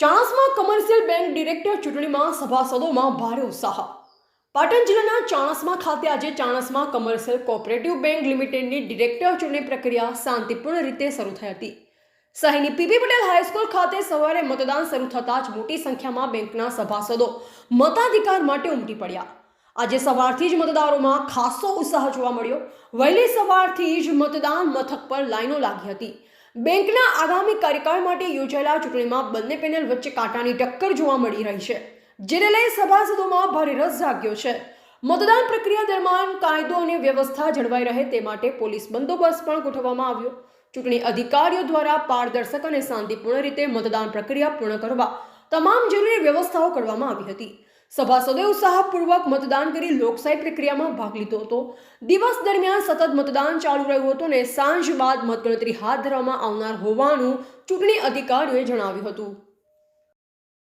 ચાણસમાં commercial bank director ચૂંટણીમાં સભાસદોમાં ભારે ઉત્સાહ. પાટણ જિલ્લાના ચાણસમાં ખાતે આજે ચાણસમાં કમર્શિયલ કોઓપરેટિવ બેંક લિમિટેડની ડિરેક્ટર ચૂંટણી પ્રક્રિયા શાંતિપૂર્ણ રીતે શરૂ થઈ હતી. શહેરની પીપી પટેલ હાઈસ્કૂલ ખાતે સવારે મતદાન શરૂ થતાં જ મોટી સંખ્યામાં બેંકના સભાસદો મતાધિકાર માટે ઉમટી પડ્યા. આજે સવારથી જ મતદારોમાં ખાસો ઉત્સાહ જોવા મળ્યો. વહેલી સવારથી જ મતદાન મથક પર લાઈનો લાગી હતી. બેંકના આગામી કાર્યકાળ માટે યોજાયેલા ચૂંટણીમાં બંને પેનલ વચ્ચે કાંટાની ટક્કર જોવા મળી રહી છે, જેને લઈ સભાસદોમાં ભારે રસ જાગ્યો છે. મતદાન પ્રક્રિયા દરમિયાન કાયદો અને વ્યવસ્થા જળવાઈ રહે તે માટે પોલીસ બંદોબસ્ત પણ ગોઠવવામાં આવ્યો. ચૂંટણી અધિકારીઓ દ્વારા પારદર્શક અને શાંતિપૂર્ણ રીતે મતદાન પ્રક્રિયા પૂર્ણ કરવા તમામ જરૂરી વ્યવસ્થાઓ કરવામાં આવી હતી. સભાસદોએ ઉત્સાહપૂર્વક મતદાન કરી લોકશાહી પ્રક્રિયામાં ભાગ લીધો હતો. દિવસ દરમિયાન સતત મતદાન ચાલુ રહ્યું હતું અને સાંજ બાદ મતગણતરી હાથ ધરવામાં આવનાર હોવાનું ચૂંટણી અધિકારીઓએ જણાવ્યું હતું.